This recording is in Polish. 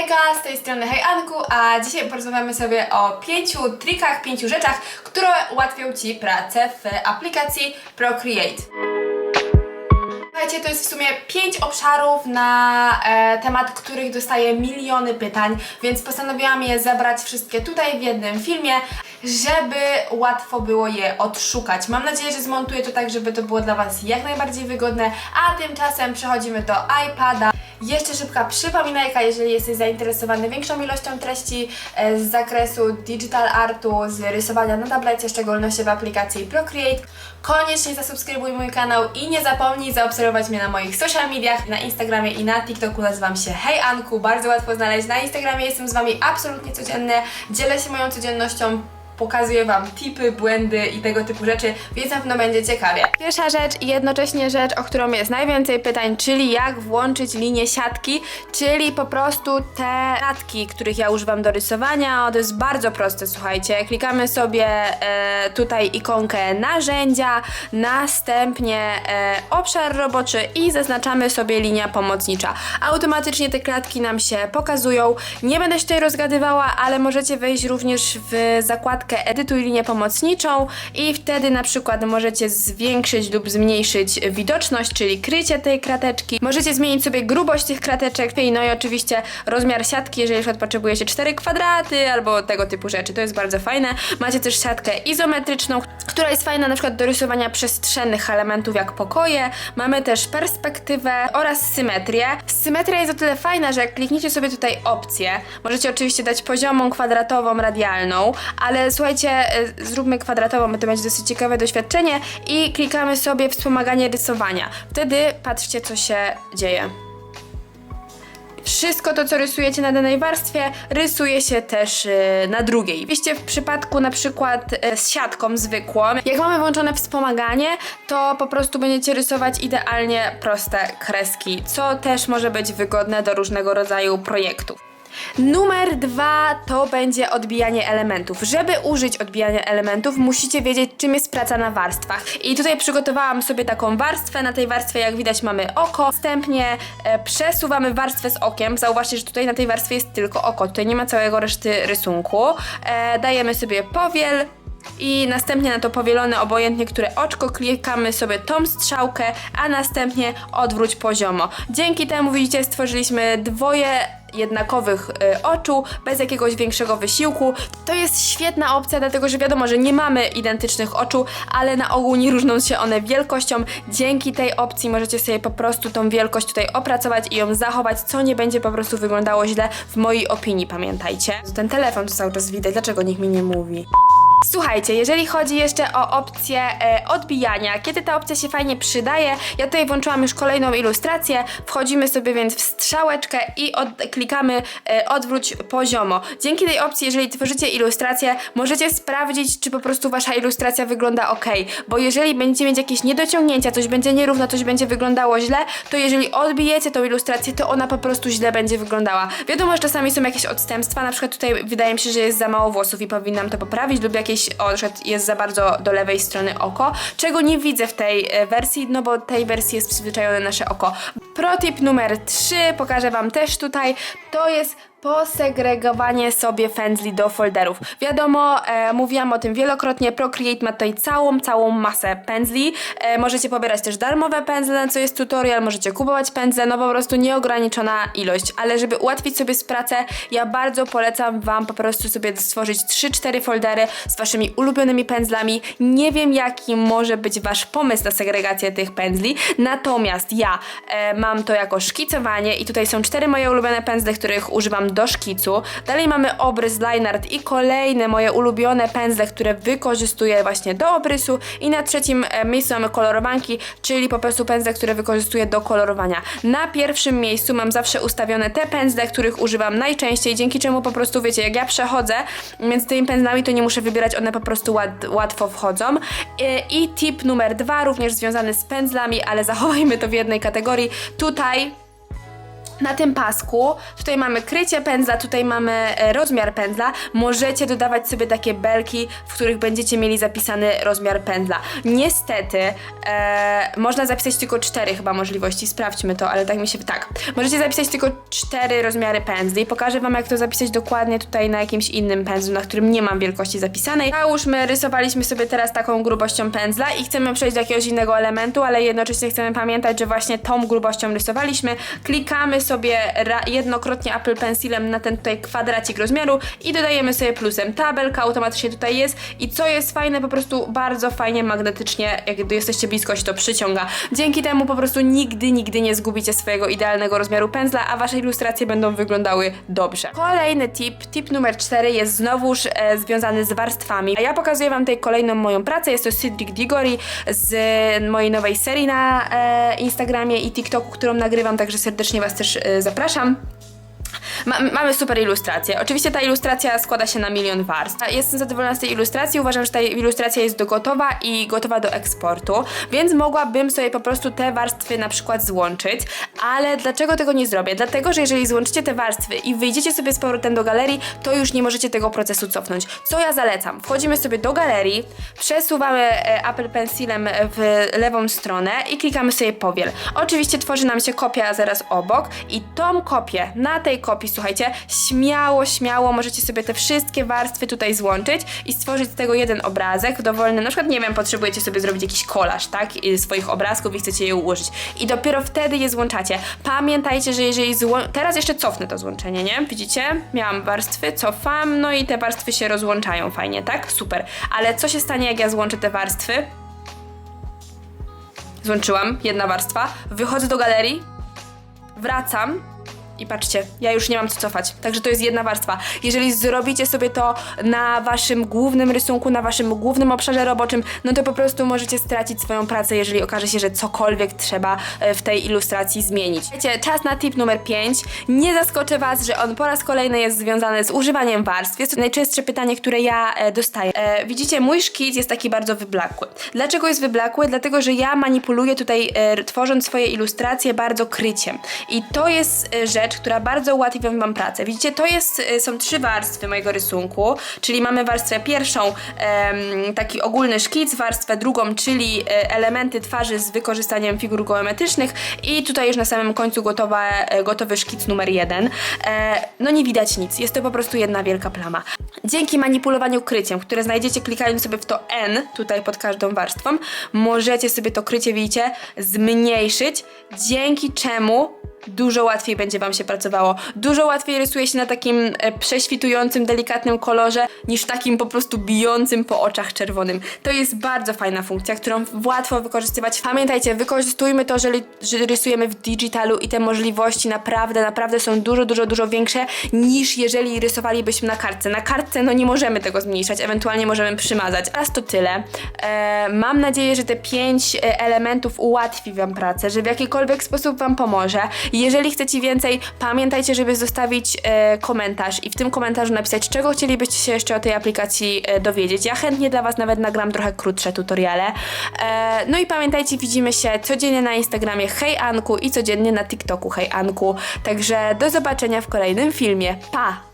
Hejka, z tej strony Hej Anku, a dzisiaj porozmawiamy sobie o pięciu trikach, pięciu rzeczach, które ułatwią Ci pracę w aplikacji Procreate. Słuchajcie, to jest w sumie pięć obszarów na e, temat, których dostaję miliony pytań, więc postanowiłam je zebrać wszystkie tutaj w jednym filmie, żeby łatwo było je odszukać. Mam nadzieję, że zmontuję to tak, żeby to było dla Was jak najbardziej wygodne, a tymczasem przechodzimy do iPada. Jeszcze szybka przypominajka, jeżeli jesteś zainteresowany większą ilością treści e, z zakresu digital artu, z rysowania na tablecie, w szczególności w aplikacji Procreate. Koniecznie zasubskrybuj mój kanał i nie zapomnij zaobserwować mnie na moich social mediach, na Instagramie i na TikToku nazywam się Hej Anku, bardzo łatwo znaleźć. Na Instagramie jestem z Wami absolutnie codziennie, dzielę się moją codziennością, pokazuję Wam tipy, błędy i tego typu rzeczy, więc na pewno będzie ciekawie. Pierwsza rzecz i jednocześnie rzecz, o którą jest najwięcej pytań, czyli jak włączyć linię siatki, czyli po prostu te kratki, których ja używam do rysowania. To jest bardzo proste, słuchajcie. Klikamy sobie e, tutaj ikonkę narzędzia, następnie e, obszar roboczy i zaznaczamy sobie linia pomocnicza. Automatycznie te kratki nam się pokazują. Nie będę się tutaj rozgadywała, ale możecie wejść również w zakładkę edytuj linię pomocniczą i wtedy na przykład możecie zwiększyć lub zmniejszyć widoczność, czyli krycie tej krateczki. Możecie zmienić sobie grubość tych krateczek, no i oczywiście rozmiar siatki, jeżeli na potrzebujecie 4 kwadraty albo tego typu rzeczy. To jest bardzo fajne. Macie też siatkę izometryczną, która jest fajna na przykład do rysowania przestrzennych elementów jak pokoje. Mamy też perspektywę oraz symetrię. Symetria jest o tyle fajna, że jak klikniecie sobie tutaj opcję, możecie oczywiście dać poziomą, kwadratową, radialną, ale słuchajcie, y, zróbmy kwadratową, bo to będzie dosyć ciekawe doświadczenie i klikamy sobie wspomaganie rysowania. Wtedy patrzcie, co się dzieje. Wszystko to, co rysujecie na danej warstwie, rysuje się też y, na drugiej. Oczywiście w przypadku na przykład y, z siatką zwykłą, jak mamy włączone wspomaganie, to po prostu będziecie rysować idealnie proste kreski, co też może być wygodne do różnego rodzaju projektów. Numer dwa to będzie odbijanie elementów. Żeby użyć odbijania elementów, musicie wiedzieć, czym jest praca na warstwach. I tutaj przygotowałam sobie taką warstwę. Na tej warstwie, jak widać, mamy oko. Następnie e, przesuwamy warstwę z okiem. Zauważcie, że tutaj na tej warstwie jest tylko oko. Tutaj nie ma całego reszty rysunku. E, dajemy sobie powiel, i następnie na to powielone obojętnie, które oczko klikamy sobie tą strzałkę, a następnie odwróć poziomo. Dzięki temu widzicie stworzyliśmy dwoje jednakowych y, oczu, bez jakiegoś większego wysiłku. To jest świetna opcja, dlatego że wiadomo, że nie mamy identycznych oczu, ale na ogół nie różnią się one wielkością. Dzięki tej opcji możecie sobie po prostu tą wielkość tutaj opracować i ją zachować, co nie będzie po prostu wyglądało źle w mojej opinii, pamiętajcie. Ten telefon tu cały czas widać, dlaczego nikt mi nie mówi? Słuchajcie, jeżeli chodzi jeszcze o opcję e, odbijania, kiedy ta opcja się fajnie przydaje, ja tutaj włączyłam już kolejną ilustrację, wchodzimy sobie więc w strzałeczkę i od, klikamy e, odwróć poziomo. Dzięki tej opcji, jeżeli tworzycie ilustrację, możecie sprawdzić, czy po prostu wasza ilustracja wygląda ok, bo jeżeli będziecie mieć jakieś niedociągnięcia, coś będzie nierówno, coś będzie wyglądało źle, to jeżeli odbijecie tą ilustrację, to ona po prostu źle będzie wyglądała. Wiadomo, że czasami są jakieś odstępstwa, na przykład tutaj wydaje mi się, że jest za mało włosów i powinnam to poprawić, lub jakieś, o, że jest za bardzo do lewej strony oko, czego nie widzę w tej e, wersji, no bo tej wersji jest przyzwyczajone nasze oko. Protip numer 3, pokażę wam też tutaj, to jest posegregowanie sobie pędzli do folderów. Wiadomo, e, mówiłam o tym wielokrotnie, Procreate ma tutaj całą, całą masę pędzli. E, możecie pobierać też darmowe pędzle, co jest tutorial, możecie kupować pędzle, no po prostu nieograniczona ilość. Ale żeby ułatwić sobie pracę, ja bardzo polecam Wam po prostu sobie stworzyć 3-4 foldery z Waszymi ulubionymi pędzlami. Nie wiem, jaki może być Wasz pomysł na segregację tych pędzli, natomiast ja e, mam to jako szkicowanie i tutaj są cztery moje ulubione pędzle, których używam do szkicu. Dalej mamy obrys, line art i kolejne moje ulubione pędzle, które wykorzystuję właśnie do obrysu i na trzecim e, miejscu mamy kolorowanki, czyli po prostu pędzle, które wykorzystuję do kolorowania. Na pierwszym miejscu mam zawsze ustawione te pędzle, których używam najczęściej, dzięki czemu po prostu wiecie, jak ja przechodzę między tymi pędzlami, to nie muszę wybierać, one po prostu łat, łatwo wchodzą. I, I tip numer dwa, również związany z pędzlami, ale zachowajmy to w jednej kategorii. Tutaj Na tym pasku tutaj mamy krycie pędzla, tutaj mamy e, rozmiar pędzla. Możecie dodawać sobie takie belki, w których będziecie mieli zapisany rozmiar pędzla. Niestety e, można zapisać tylko cztery chyba możliwości. Sprawdźmy to, ale tak mi się tak. Możecie zapisać tylko cztery rozmiary pędzli. Pokażę wam jak to zapisać dokładnie tutaj na jakimś innym pędzlu, na którym nie mam wielkości zapisanej. Załóżmy, rysowaliśmy sobie teraz taką grubością pędzla i chcemy przejść do jakiegoś innego elementu, ale jednocześnie chcemy pamiętać, że właśnie tą grubością rysowaliśmy. Klikamy sobie ra- jednokrotnie Apple Pencilem na ten tutaj kwadracik rozmiaru i dodajemy sobie plusem. Tabelka automatycznie tutaj jest i co jest fajne, po prostu bardzo fajnie magnetycznie, jak jesteście blisko się to przyciąga. Dzięki temu po prostu nigdy, nigdy nie zgubicie swojego idealnego rozmiaru pędzla, a wasze ilustracje będą wyglądały dobrze. Kolejny tip, tip numer 4 jest znowuż e, związany z warstwami. Ja pokazuję wam tutaj kolejną moją pracę, jest to Cedric Diggory z mojej nowej serii na e, Instagramie i TikToku, którą nagrywam, także serdecznie was też zapraszam. Ma, mamy super ilustrację. Oczywiście ta ilustracja składa się na milion warstw. Jestem zadowolona z tej ilustracji. Uważam, że ta ilustracja jest gotowa i gotowa do eksportu, więc mogłabym sobie po prostu te warstwy na przykład złączyć. Ale dlaczego tego nie zrobię? Dlatego, że jeżeli złączycie te warstwy i wyjdziecie sobie z powrotem do galerii, to już nie możecie tego procesu cofnąć. Co ja zalecam? Wchodzimy sobie do galerii, przesuwamy e, Apple Pencilem w lewą stronę i klikamy sobie powiel. Oczywiście tworzy nam się kopia zaraz obok i tą kopię, na tej kopii, słuchajcie, śmiało, śmiało możecie sobie te wszystkie warstwy tutaj złączyć i stworzyć z tego jeden obrazek dowolny. Na przykład, nie wiem, potrzebujecie sobie zrobić jakiś kolaż, tak? I swoich obrazków i chcecie je ułożyć. I dopiero wtedy je złączacie. Pamiętajcie, że jeżeli zło... Teraz jeszcze cofnę to złączenie, nie? Widzicie? Miałam warstwy, cofam, no i te warstwy się rozłączają fajnie, tak? Super. Ale co się stanie, jak ja złączę te warstwy? Złączyłam, jedna warstwa. Wychodzę do galerii, wracam i patrzcie, ja już nie mam co cofać. Także to jest jedna warstwa. Jeżeli zrobicie sobie to na waszym głównym rysunku, na waszym głównym obszarze roboczym, no to po prostu możecie stracić swoją pracę, jeżeli okaże się, że cokolwiek trzeba e, w tej ilustracji zmienić. Wiecie, czas na tip numer 5. Nie zaskoczę was, że on po raz kolejny jest związany z używaniem warstw. Jest to najczęstsze pytanie, które ja e, dostaję. E, widzicie, mój szkic jest taki bardzo wyblakły. Dlaczego jest wyblakły? Dlatego, że ja manipuluję tutaj, e, tworząc swoje ilustracje, bardzo kryciem. I to jest e, rzecz, która bardzo ułatwi wam pracę. Widzicie, to jest, e, są trzy warstwy mojego rysunku, czyli mamy warstwę pierwszą, taki ogólny szkic, warstwę drugą, czyli e, elementy twarzy z wykorzystaniem figur geometrycznych i tutaj już na samym końcu gotowa, e, gotowy szkic numer jeden. E, no nie widać nic, jest to po prostu jedna wielka plama. Dzięki manipulowaniu kryciem, które znajdziecie klikając sobie w to N, tutaj pod każdą warstwą, możecie sobie to krycie, widzicie, zmniejszyć, dzięki czemu dużo łatwiej będzie Wam się pracowało. Dużo łatwiej rysuje się na takim e, prześwitującym, delikatnym kolorze, niż takim po prostu bijącym po oczach czerwonym. To jest bardzo fajna funkcja, którą łatwo wykorzystywać. Pamiętajcie, wykorzystujmy to, że, że rysujemy w digitalu i te możliwości naprawdę, naprawdę są dużo, dużo, dużo większe niż jeżeli rysowalibyśmy na kartce. Na kartce no nie możemy tego zmniejszać, ewentualnie możemy przymazać. Teraz to tyle. E, mam nadzieję, że te pięć e, elementów ułatwi Wam pracę, że w jakikolwiek sposób Wam pomoże. Jeżeli chcecie więcej, pamiętajcie, żeby zostawić e, komentarz i w tym komentarzu napisać, czego chcielibyście się jeszcze o tej aplikacji e, dowiedzieć. Ja chętnie dla Was nawet nagram trochę krótsze tutoriale. E, no i pamiętajcie, widzimy się codziennie na Instagramie Hej Anku i codziennie na TikToku Hej Anku. Także do zobaczenia w kolejnym filmie. Pa!